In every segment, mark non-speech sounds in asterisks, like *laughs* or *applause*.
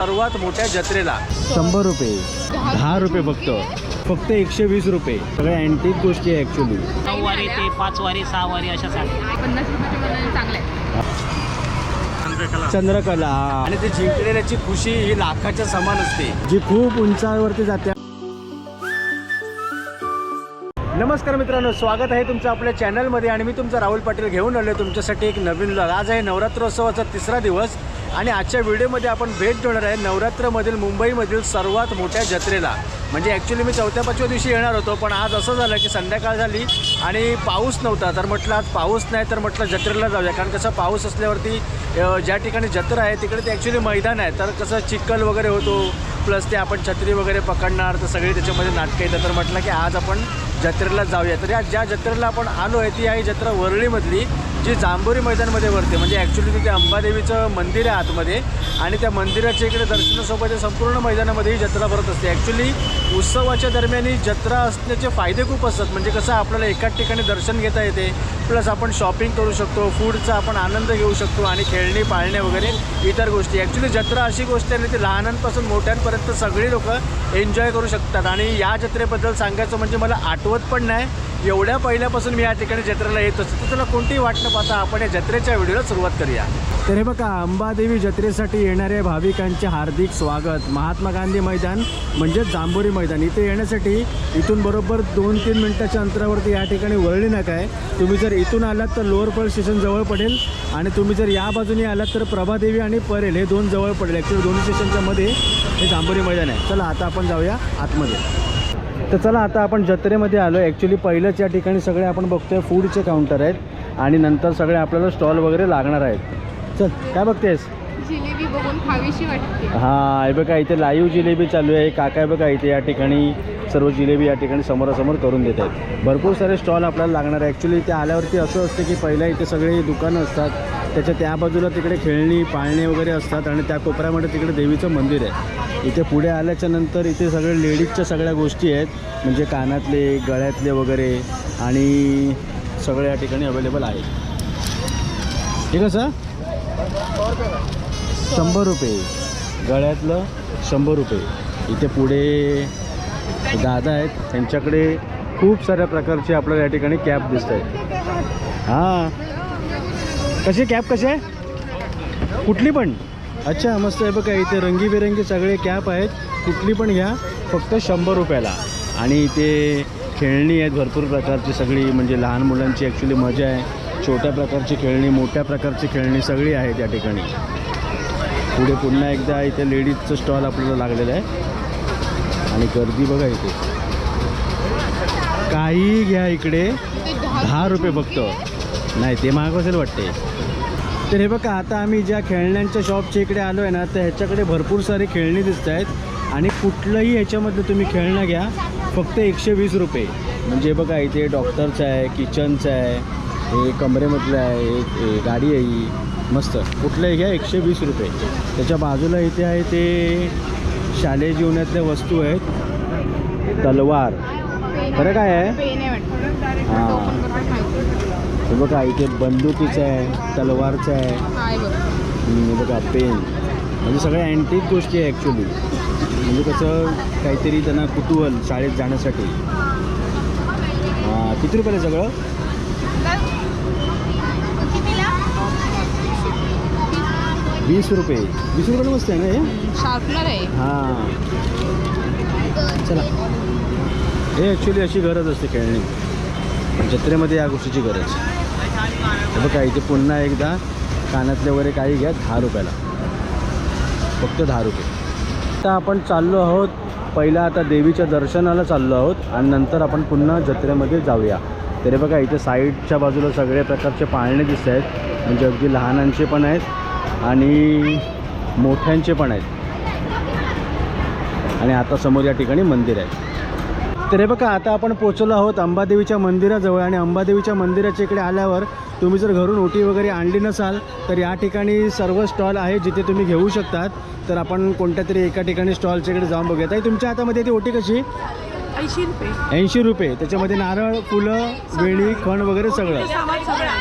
सर्वात मोठ्या जत्रेला. शंभर रुपये. दहा रुपये फक्त. फक्त एकशे वीस रुपये. सगळ्या अँटिक गोष्टी आहे ॲक्च्युली नऊ वारी ते पाच वारी सहा वारी अशा साड्या. पन्नास रुपयाच्या मनाने चांगलं आहे चंद्रकला. आणि ते जिंकलेल्याची खुशी ही लाखाच्या समान असते. जी खूप उंचावरती जाते. नमस्कार मित्रांनो स्वागत आहे तुमचं आपल्या चॅनलमध्ये आणि मी तुमचा राहुल पाटील घेऊन आलो तुमच्यासाठी एक नवीन vlog. आज आहे नवरात्रोत्सवाचा तिसरा दिवस आणि आजच्या व्हिडिओमध्ये आपण भेट देणार आहे नवरात्रमधील मुंबईमधील सर्वात मोठ्या जत्रेला. म्हणजे ॲक्च्युली मी चौथ्या पाचव्या दिवशी येणार होतो पण आज असं झालं की संध्याकाळ झाली आणि पाऊस नव्हता. तर म्हटलं आज पाऊस नाही तर म्हटलं जत्रेला जाऊया. कारण कसं पाऊस असल्यावरती ज्या ठिकाणी जत्रा आहे तिकडे ते ॲक्च्युली मैदान आहे. तर कसं चिखल वगैरे होतो प्लस ते आपण छत्री वगैरे पकडणार तर सगळी त्याच्यामध्ये नाटकं येतात. तर म्हटलं की आज आपण जत्रेला जाऊया. तर या ज्या जत्रेला आपण आलो आहे ती आहे जत्रा वरळीमधली. जी जांभोरी मैदानमध्ये भरते म्हणजे ॲक्च्युली तिथे अंबादेवीचं मंदिर आहे आतमध्ये आणि त्या मंदिराच्या इकडे दर्शनासोबत संपूर्ण मैदानामध्ये ही जत्रा भरत असते. ॲक्च्युली उत्सवाच्या दरम्यान ही जत्रा असण्याचे फायदे खूप असतात. म्हणजे कसं आपल्याला एकाच ठिकाणी दर्शन घेता येते प्लस आपण शॉपिंग करू शकतो फूडचा आपण आनंद घेऊ शकतो आणि खेळणे पाळणे वगैरे इतर गोष्टी. ॲक्च्युली जत्रा अशी गोष्ट आहे ना ती लहानांपासून मोठ्यांपर्यंत सगळी लोकं एन्जॉय करू शकतात. आणि या जत्रेबद्दल सांगायचं म्हणजे मला आठवत पण नाही. एवढ्या पहिल्यापासून मी या ठिकाणी जत्रेला येत असतो. तर तुला कोणतीही वाटणं पाहता आपण या जत्रेच्या व्हिडिओला सुरुवात करूया. तर हे बघा अंबादेवी जत्रेसाठी येणाऱ्या भाविकांचे हार्दिक स्वागत. महात्मा गांधी मैदान म्हणजे जांभोरी मैदान. इथे येण्यासाठी इथून बरोबर दोन तीन मिनिटाच्या अंतरावरती या ठिकाणी वळली नका आहे. तुम्ही जर इथून आलात तर लोअर पळ स्टेशन जवळ पडेल आणि तुम्ही जर या बाजूने आलात तर प्रभादेवी आणि परेल हे दोन जवळ पडेल. ॲक्च्युली दोन्ही स्टेशनच्या मध्ये हे जांभोरी मैदान आहे. चला आता आपण जाऊया आतमध्ये. तर चला आता आपण जत्रेमध्ये आलो ॲक्च्युली पहिलंच या ठिकाणी सगळे आपण बघतोय. फूडचे काउंटर आहेत. आणि नंतर सगळे आपल्याला स्टॉल वगैरे लागणार आहेत. चल काय बघतेस? जिलेबी बघून खावीशी वाटते. हां हे बघा इथे लाईव्ह जिलेबी चालू आहे. काका बघा इथे या ठिकाणी सर्व जिलेबी या ठिकाणी समोरासमोर करून देत आहेत. भरपूर सारे स्टॉल आपल्याला लागणार आहे ॲक्च्युली इथे आल्यावरती असं असतं की पहिला इथे सगळे दुकानं असतात. त्याच्या त्या बाजूला तिकडे खेळणी पाळणे वगैरे असतात आणि त्या कोपऱ्यामध्ये तिकडे देवीचं मंदिर आहे. इथे पुढे आल्याच्यानंतर इथे सगळे लेडीजच्या सगळ्या गोष्टी आहेत. म्हणजे कानातले गळ्यातले वगैरे आणि सगळे या ठिकाणी अवेलेबल आहे ठीक आहे सर शंभर रुपये. गळ्यातलं शंभर रुपये. इथे पुढे दादा आहेत. त्यांच्याकडे खूप साऱ्या प्रकारचे आपल्याला या ठिकाणी कॅप दिसत आहेत हां. कसे कॅप कसे? आहे कुठली पण? अच्छा मस्त आहे बघा इथे रंगीबेरंगी सगळे कॅप आहेत. कुठली पण घ्या फक्त शंभर रुपयाला. आणि इथे खेळणी आहेत भरपूर प्रकारची सगळी म्हणजे लहान मुलांची ॲक्च्युली मजा आहे. छोट्या प्रकारची खेळणी मोठ्या प्रकारची खेळणी सगळी आहे त्या ठिकाणी. पुढे पुन्हा एकदा इथे लेडीजचं स्टॉल आपल्याला लागलेलं आहे. आणि गर्दी बघा इथे. काही घ्या इकडे. दहा रुपये फक्त. नाही ते महाग असेल वाटते. तर हे बघा आता आम्ही ज्या खेळण्यांच्या शॉपच्या इकडे आलो आहे ना तर ह्याच्याकडे भरपूर सारे खेळणी दिसत आहेत आणि कुठलंही ह्याच्यामधलं तुम्ही खेळणं घ्या. फक्त एकशे वीस रुपये. म्हणजे बघा इथे डॉक्टरचं आहे किचनचं आहे हे कमरेमधलं आहे एक गाडी आहे ही. मस्त. कुठलंही घ्या एकशे वीस रुपये. त्याच्या बाजूला इथे आहे ते शालेय जीवनातल्या वस्तू आहेत. तलवार. खरं काय आहे? हां. हे बघा इथे बंदुकीचं आहे तलवारचं आहे. बघ. पेन. म्हणजे सगळ्या अँटिक गोष्टी आहे ॲक्च्युली म्हणजे कसं काहीतरी त्यांना कुतूहल शाळेत जाण्यासाठी. हां किती रुपयाला सगळं? वीस रुपये. वीस रुपयाला मस्त आहे ना हे? शार्पनर आहे. हां. चला. हे ॲक्च्युली अशी गरज असते खेळणी. जत्रेमध्ये या गोष्टीची गरज. बघा इथे पुन्हा एकदा कानातले वगैरे काही घ्या दहा रुपयाला. फक्त दहा रुपये. आता आपण चाललो आहोत. पहिला आता देवीच्या दर्शनाला चाललो आहोत आणि नंतर आपण पुन्हा जत्रेमध्ये जाऊया. तरी बघा इथे साईडच्या बाजूला सगळ्या प्रकारचे पाळणे दिसत आहेत. म्हणजे अगदी लहानांचे पण आहेत आणि मोठ्यांचे पण आहेत. आणि आता समोर या ठिकाणी मंदिर आहे. तरी बघा आता आपण पोचलो आहोत अंबादेवीच्या मंदिराजवळ आणि अंबादेवीच्या मंदिराच्या इकडे आल्यावर तुम्ही जर घरून ओटी वगैरे आणली नसाल तर या ठिकाणी सर्व स्टॉल आहे जिथे तुम्ही घेऊ शकतात. तर आपण कोणत्या तरी एका ठिकाणी स्टॉलच्या इकडे जाऊन बघूया. ताई तुमच्या हातामध्ये ती ओटी कशी? ऐंशी रुपये. ऐंशी रुपये. त्याच्यामध्ये नारळ फुलं वेणी खण वगैरे सगळं.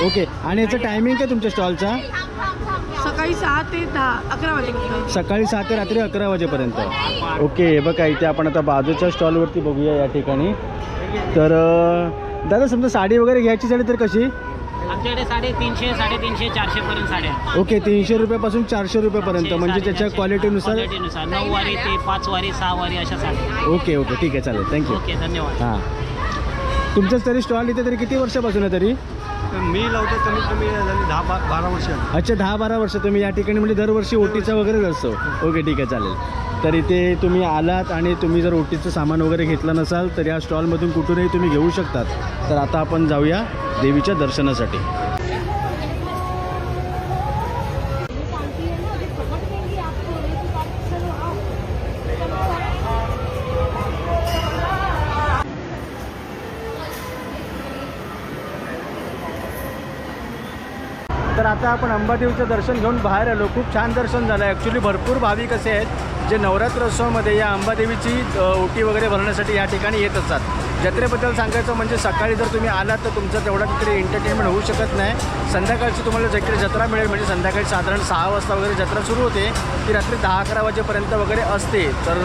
ओके. आणि याचं टायमिंग काय तुमच्या स्टॉलचा? सकाळी सहा ते दहा अकरा वाजेपर्यंत. सकाळी सहा ते रात्री अकरा वाजेपर्यंत. ओके हे बघा इथे आपण आता बाजूच्या स्टॉलवरती बघूया या ठिकाणी. तर दादा समजा साडी वगैरे घ्यायची झाली तर कशी? आमच्याकडे साडेतीनशे साडेतीनशे चारशे पर्यंत साड्या आहेत. ओके तीनशे रुपयापासून चारशे रुपयापर्यंत. म्हणजे त्याच्या. क्वालिटीनुसार क्वालिटीनुसार नऊ वारी ते पाच वारी सहा वारी अशा साड्या ओके ओके. ठीक आहे चालेल. थँक्यू ओके धन्यवाद. हां. तुमचंच तरी स्टॉल इथे तरी किती वर्षापासून आहे तरी? मी लावतो कमीत कमी झाली दहा बा बारा वर्ष. अच्छा दहा बारा वर्ष तुम्ही या ठिकाणी म्हणजे दरवर्षी ओटीचा वगैरेच असतो. ओके ठीक आहे चालेल. तर इथे तुम्ही आलात आणि तुम्ही जर ओटीचं सामान वगैरे घेतलं नसाल तर या स्टॉलमधून कुठूनही तुम्ही घेऊ शकतात. तर आता आपण जाऊया देवीच्या दर्शनासाठी. आता आपण अंबादेवीचं दर्शन घेऊन बाहेर आलो. खूप छान दर्शन झालं. आहे ॲक्च्युली भरपूर भाविक असे आहेत जे नवरात्रोत्सवामध्ये या अंबादेवीची ओटी वगैरे भरण्यासाठी या ठिकाणी येत असतात. जत्रेबद्दल सांगायचं म्हणजे सकाळी जर तुम्ही आलात तर तुमचं तेवढा तिकडे एंटरटेनमेंट होऊ शकत नाही. संध्याकाळची तुम्हाला जिकडे जत्रा मिळेल. म्हणजे संध्याकाळी साधारण सहा वाजता वगैरे जत्रा सुरू होते. ती रात्री दहा अकरा वाजेपर्यंत वगैरे असते. तर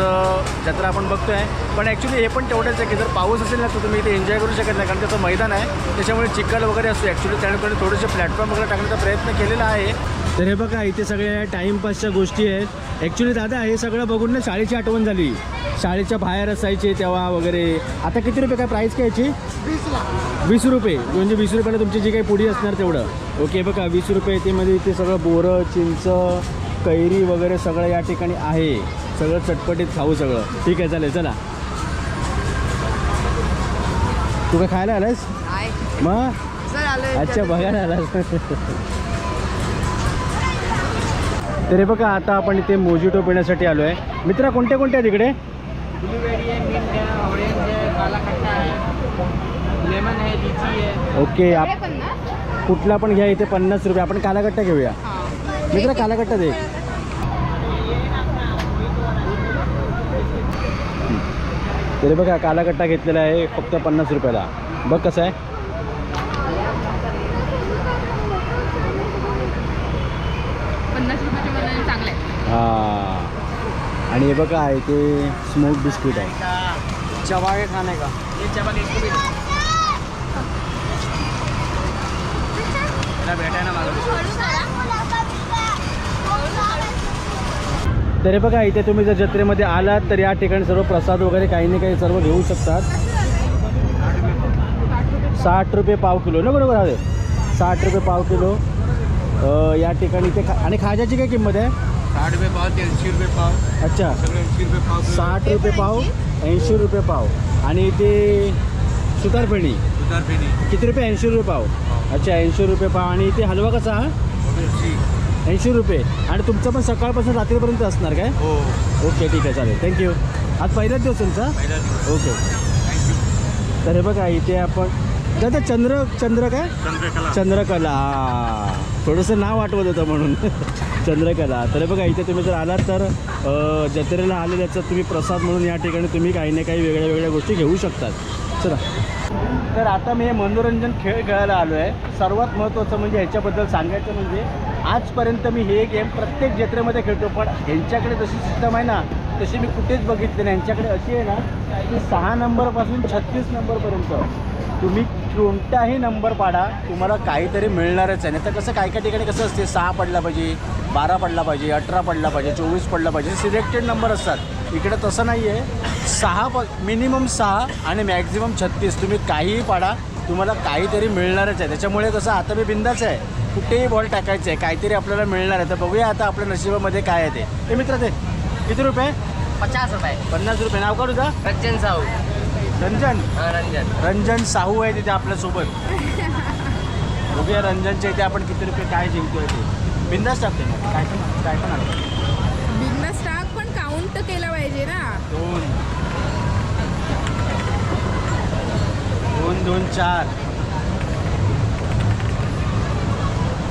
जत्रा आपण बघतोय. पण ॲक्च्युली हे पण तेवढंच आहे की जर पाऊस असेल ना तर तुम्ही इथे एन्जॉय करू शकत नाही. कारण त्याचं मैदान आहे. त्याच्यामुळे चिखल वगैरे असतो ॲक्च्युली त्यामुळे थोडेसे प्लॅटफॉर्म वगैरे टाकण्याचा प्रयत्न केलेला आहे. तर हे बघा इथे सगळ्या टाईमपासच्या गोष्टी आहेत. ॲक्च्युली दादा हे सगळं बघून ना शाळेची आठवण झाली. शाळेच्या बाहेर असायचे तेव्हा वगैरे. आता किती रुपये काय प्राईस काय याची? वीस रुपये. म्हणजे वीस रुपयाला तुमची जी काही पुडी असणार तेवढं. ओके बघा वीस रुपये ते मध्ये इथे सगळं बोरं चिंच कैरी वगैरे सगळं या ठिकाणी आहे. सगळं चटपटीत खाऊ सगळं. ठीक आहे चालेल चला. तू काय खायला आलास मग? अच्छा बघायला आलास. *laughs* तर हे बघा आता आपण इथे मोजिटो पिण्यासाठी आलो आहे मित्रा कोणत्या कोणत्या आहेत इकडे? ब्लूबेरी आहे मिंट आहे ऑरेंज आहे काला खट्टा आहे लेमन आहे लिची आहे. ओके आप कुठला पण घ्या इथे पन्नास रुपये. आपण कालाकट्टा घेऊया. मित्रा कालाकट्टा दे. तरी बघा कालाकट्टा घेतलेला आहे फक्त पन्नास रुपयाला. बघ कसं आहे पन्नास रुपयाच्या मनाने चांगलं आहे हा. आणि हे बघा आहे ते स्मोक बिस्किट आहे. चबागे खाने का? ये चबागे इसको भी दो भेटा ना तर हे बघा इथे तुम्ही जर जत्रेमध्ये आलात तर या ठिकाणी सर्व प्रसाद वगैरे काही ना काही सर्व घेऊ शकतात. साठ रुपये पाव किलो ना बरोबर आहे? साठ रुपये पाव किलो. अ, या ठिकाणी ते खा आणि खाज्याची काय किंमत आहे? साठ रुपये पाव ते ऐंशी रुपये पाव. अच्छा. सगळे ऐंशी रुपये पाव साठ रुपये पाव ऐंशी रुपये पाव. आणि ते सुतारफेणी. पेनी किती रुपये? ऐंशी रुपये पाव. अच्छा ऐंशी रुपये पाव. आणि ते हलवा कसा हा? ऐंशी रुपये. आणि तुमचं पण सकाळपासून रात्रीपर्यंत असणार काय? हो. ओके ठीक आहे चालेल. थँक्यू आज पहिलाच दिवस तुमचा? पहिला दिवस. ओके. थँक्यू तर हे बघा इथे आपण दादा चंद्र चंद्र काय? चंद्रकला. चंद्रकला हा. थोडंसं नाव आठवत होतं म्हणून. चंद्रकला. तर बघा इथे तुम्ही जर आलात तर जत्रेला आलेल्याचा तुम्ही प्रसाद म्हणून या ठिकाणी तुम्ही काही ना काही वेगळ्या वेगळ्या गोष्टी घेऊ शकतात. चला. तर आता मी हे मनोरंजन खेळ खेळायला आलो आहे सर्वात महत्त्वाचं म्हणजे ह्याच्याबद्दल सांगायचं म्हणजे आजपर्यंत मी हे गेम प्रत्येक जत्रेमध्ये खेळतो पण ह्यांच्याकडे जशी सिस्टम आहे ना तशी मी कुठेच बघितली नाही. यांच्याकडे अशी आहे ना की सहा नंबरपासून छत्तीस नंबरपर्यंत. तुम्ही कोणताही नंबर पाडा तुम्हाला काहीतरी मिळणारच आहे. नाही तर कसं काय काय ठिकाणी कसं असते? सहा पडला पाहिजे बारा पडला पाहिजे अठरा पडला पाहिजे चोवीस पडला पाहिजे सिलेक्टेड नंबर असतात. इकडे तसं नाही आहे सहा प मिनिमम सहा आणि मॅक्झिमम छत्तीस. तुम्ही काहीही पाडा तुम्हाला काहीतरी मिळणारच आहे. त्याच्यामुळे कसं आता मी बिंदाच आहे. कुठेही बॉल टाकायचं आहे काहीतरी आपल्याला मिळणार आहे. तर बघूया आता आपल्या नशिबामध्ये काय आहे ते. मित्र ते किती रुपये? पचास रुपये. पन्नास रुपये. नाव काढू जा. रंजन साहू. रंजन. हाँ रंजन. रंजन साहू आहे तिथे आपल्यासोबत *laughs* बघूया रंजनच्या इथे आपण किती रुपये काय जिंकतोय ते. बिंदास टाकते मग. काय पण काय पण आलं. बिग स्टॉक पण काउंट केला पाहिजे ना. दोन. दोन दोन चार.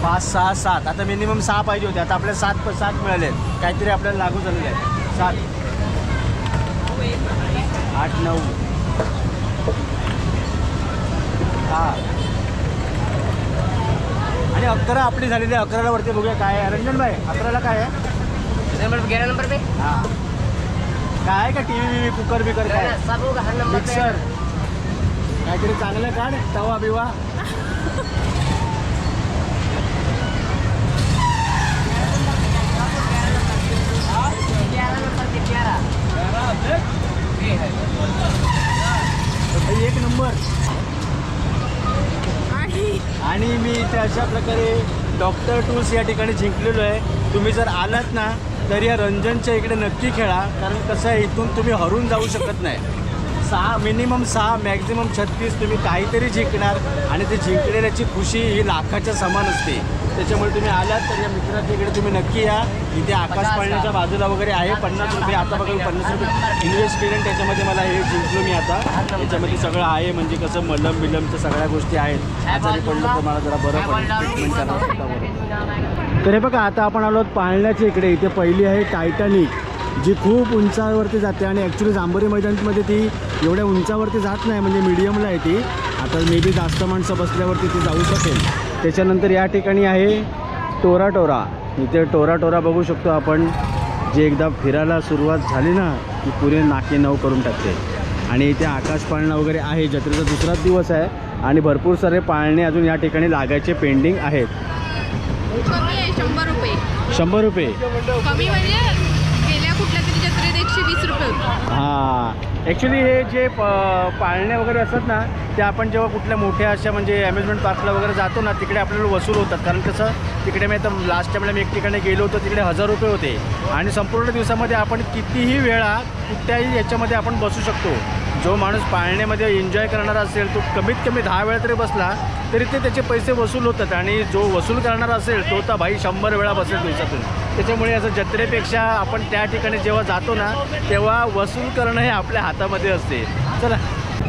पाच सहा सात. आता मिनिमम सहा पाहिजे होते. आता आपल्याला सात प- सात मिळाले. आहेत. काहीतरी आपल्याला लागू झालेलं आहे. सात. आठ नऊ. आणि अकरा आपली झालेली आहे. अकराला वरती बघूया काय आहे. रंजन भाई अकराला काय आहे? ग्यारह नंबर पे. हां. काय आहे का टी व्ही कुकर बिकर काय? सब होगा हर नंबर मिक्सर काहीतरी चांगलं काढ तवा बिवा *laughs* ग्यारह नंबर पे ग्यारह भाई, एक नंबर आणि आणि मी इथे अशा प्रकारे डॉक्टर टूल्स या ठिकाणी जिंकलेलो आहे. तुम्ही जर आलात ना तर या रंजनच्या इकडे नक्की खेळा कारण कसं आहे इथून तुम्ही हरून जाऊ शकत नाही. सहा मिनिमम सहा मॅक्झिमम छत्तीस तुम्ही काहीतरी जिंकणार आणि ते जिंकलेल्याची खुशी ही लाखाच्या समान असते. त्याच्यामुळे तुम्ही आलात तर या मित्राच्या इकडे तुम्ही नक्की या. इथे आकाश पाळण्याच्या बाजूला वगैरे आहे. पन्नास रुपये आता बघा पन्नास रुपये. इन्व्हेस्ट केले आणि त्याच्यामध्ये मला हे जिंकलो मी आता. याच्यामध्ये सगळं आहे. म्हणजे कसं मलम बिलमच्या सगळ्या गोष्टी आहेत. आजारी पडलं तर मला जरा बरं पडेल. ट्रीटमेंट करावं तर हे बघा आता आपण आलो आहोत पाळण्याच्या इकडे. इथे पहिली आहे टायटॅनिक जी खूप उंचावरती जाते आणि ॲक्च्युली जांभोरी मैदानमध्ये ती एवढ्या उंचावरती जात नाही म्हणजे मीडियमला आहे ती. आता मे बी जास्त माणसं बसल्यावरती ती जाऊ शकेल. त्याच्यानंतर या ठिकाणी आहे टोरा टोरा. इथे टोरा टोरा बघू शकतो आपण. जे एकदा फिरायला सुरुवात झाली ना की पुरे नाके नऊ करून टाकते. आणि इथे आकाश पाळणं वगैरे आहे जत्रेचा दुसराच दिवस आहे. आणि भरपूर सारे पाळणे अजून या ठिकाणी लागायचे पेंडिंग आहेत. शंभर रुपये. शंभर रुपये. गेल्या कुठल्या तरी जत्रेत एकशे वीस रुपये होते. हां. ॲक्च्युली हे जे प पाळणे वगैरे असतात ना ते आपण जेव्हा कुठल्या मोठ्या अशा म्हणजे अम्युजमेंट पार्कला वगैरे जातो ना तिकडे आपल्याला वसूल होतात. कारण कसं तिकडे मी आता लास्ट टाईमला मी एक ठिकाणी गेलो होतो तिकडे हजार रुपये होते. आणि संपूर्ण दिवसामध्ये आपण कितीही वेळा कुठल्याही याच्यामध्ये आपण बसू शकतो. जो माणूस पाळण्यामध्ये एन्जॉय करणारा असेल तो कमीत कमी दहा वेळा तरी बसला तरी ते त्याचे पैसे वसूल होतात आणि जो वसूल करणारा असेल तो तर भाई शंभर वेळा बसेल दिवसातून. त्याच्यामुळे असं जत्रेपेक्षा आपण त्या ठिकाणी जेव्हा जातो ना तेव्हा वसूल करणं हे आपल्या हातामध्ये असते. चला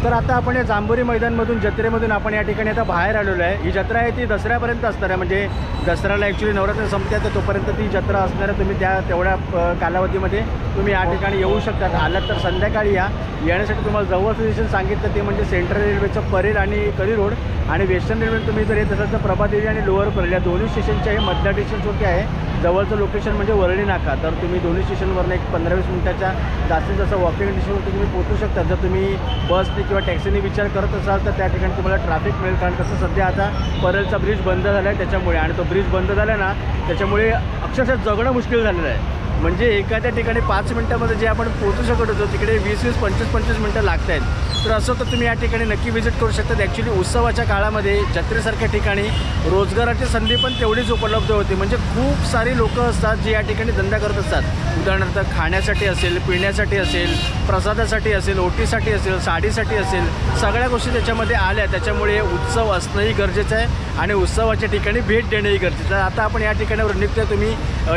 तर आता आपण या जांभोरी मैदानमधून जत्रेमधून आपण या ठिकाणी आता बाहेर आलेलो आहे. ही जत्रा आहे ती दसऱ्यापर्यंत असणार आहे. म्हणजे दसऱ्याला ॲक्च्युली नवरात्र संपते तर तोपर्यंत ती जत्रा असणार आहे. तुम्ही त्या तेवढ्या कालावधीमध्ये तुम्ही या ठिकाणी येऊ शकता. आलात तर संध्याकाळी या. येण्यासाठी तुम्हाला जवळचं स्टेशन सांगितलं ते म्हणजे सेंट्रल रेल्वेचं परेल आणि करी रोड आणि वेस्टर्न रेल्वे तुम्ही जर येत असाल तर प्रभादेवी आणि लोअर परेल या दोन्ही स्टेशनच्या हे मधल्या स्टेशनवरती आहे. जवळचं लोकेशन म्हणजे वरळी नाका तर तुम्ही दोन्ही स्टेशनवरनं एक पंधरा वीस मिनिटाच्या जास्तीत जास्त वॉकिंग डिस्टन्सवरती तुम्ही पोहोचू शकता. जर तुम्ही बसने किंवा टॅक्सीने विचार करत असाल तर त्या ठिकाणी तुम्हाला ट्रॅफिक मिळेल. कारण कसं सध्या आता परलचा ब्रिज बंद झाला आहे त्याच्यामुळे. आणि तो ब्रिज बंद झाला ना त्याच्यामुळे अक्षरशः जगणं मुश्किल झालेलं आहे. म्हणजे एखाद्या ठिकाणी पाच मिनटामध्ये जे आपण पोहोचू शकत होतो तिकडे वीस वीस पंचवीस पंचवीस मिनटं लागत आहेत. तर असं तर तुम्ही या ठिकाणी नक्की व्हिजिट करू शकता. ॲक्च्युली उत्सवाच्या काळामध्ये जत्रेसारख्या ठिकाणी रोजगाराची संधी पण तेवढीच उपलब्ध होती. म्हणजे खूप सारी लोकं असतात जी या ठिकाणी धंदा करत असतात. उदाहरणार्थ खाण्यासाठी असेल पिण्यासाठी असेल प्रसादासाठी असेल ओटीसाठी असेल साडीसाठी असेल सगळ्या गोष्टी त्याच्यामध्ये आल्या. त्याच्यामुळे उत्सव असणंही गरजेचं आहे आणि उत्सवाच्या ठिकाणी भेट देणंही गरजेचं आहे. आता आपण या ठिकाणावर निघतोय. तुम्ही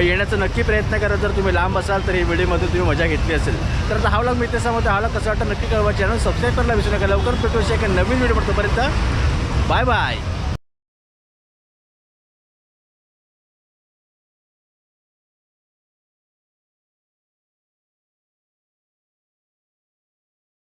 येण्याचा नक्की प्रयत्न करा. जर तुम्ही लांब असाल तर ही व्हिडिओमध्ये तुम्ही मजा घेतली असेल. तर आता हा व्लॉग मी त्याच्यामध्ये हा व्लॉग कसं वाटतं नक्की कळवा. चॅनल सबस्क्राईब करायला विसरू नका. लवकर भेटू एका नवीन व्हिडिओ पडतोपर्यंत बाय बाय